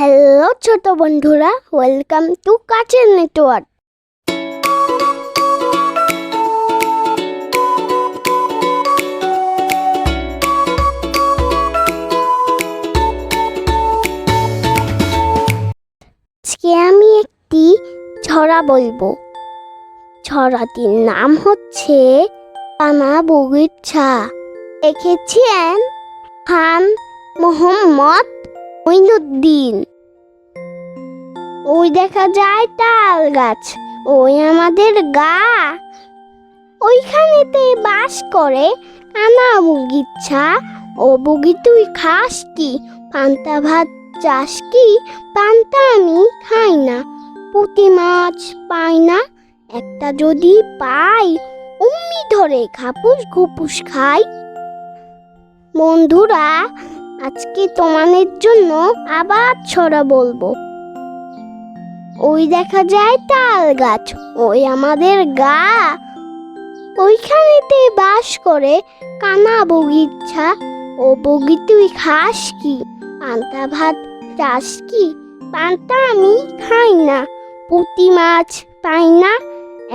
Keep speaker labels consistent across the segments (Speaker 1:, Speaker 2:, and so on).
Speaker 1: Hello ছোট বন্ধুরা welcome to কাচের নেটওয়ার্ক আজকে আমি একটি ছড়া বলব। ছড়াটির নাম হচ্ছে পানা বগিচা লিখেছেন খান মোহাম্মদ মইনুদ্দিন। দেখা যায় তাল গাছ, ওই আমাদের গা। ওইখানেতে বাস করে আনা বগিচ্ছা ও বুগি, তুই খাস কি? পান্তা ভাত চাস কি? পান্তা আমি খাই না। পুঁটি মাছ পাই না। একটা যদি পাই অমনি ধরে খাপুস খুপুস খাই। বন্ধুরা, আজকে তোমাদের জন্য আবার ছড়া বলব। ওই দেখা যায় তাল গাছ, ওই আমাদের গা। ওইখানেতে বাস করে কানা বগিচ্ছা ও বগি তুই খাস কি? পান্তা ভাত চাস কি? পান্তা আমি খাই না, পুঁটি মাছ পাই না,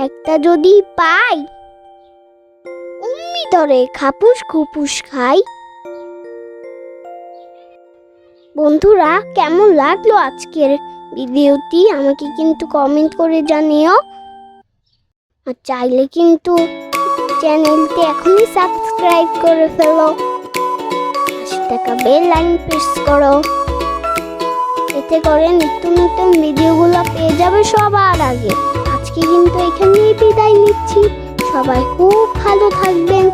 Speaker 1: একটা যদি পাই। অমনি ধরে খাপুস খুপুস খাই। বন্ধুরা, কেমন লাগল আজকের ভিডিওটি আমাকে কিন্তু কমেন্ট করে জানিও। আর চাইলে কিন্তু চ্যানেলটি এখনই সাবস্ক্রাইব করে ফেলো। পাশে টাকা বেল লাইন প্রেস করো। এতে করে নিত্য নতুন ভিডিওগুলো পেয়ে যাবে সবার আগে। আজকে কিন্তু এখানেই বিদায় নিচ্ছি। সবাই খুব ভালো থাকবেন।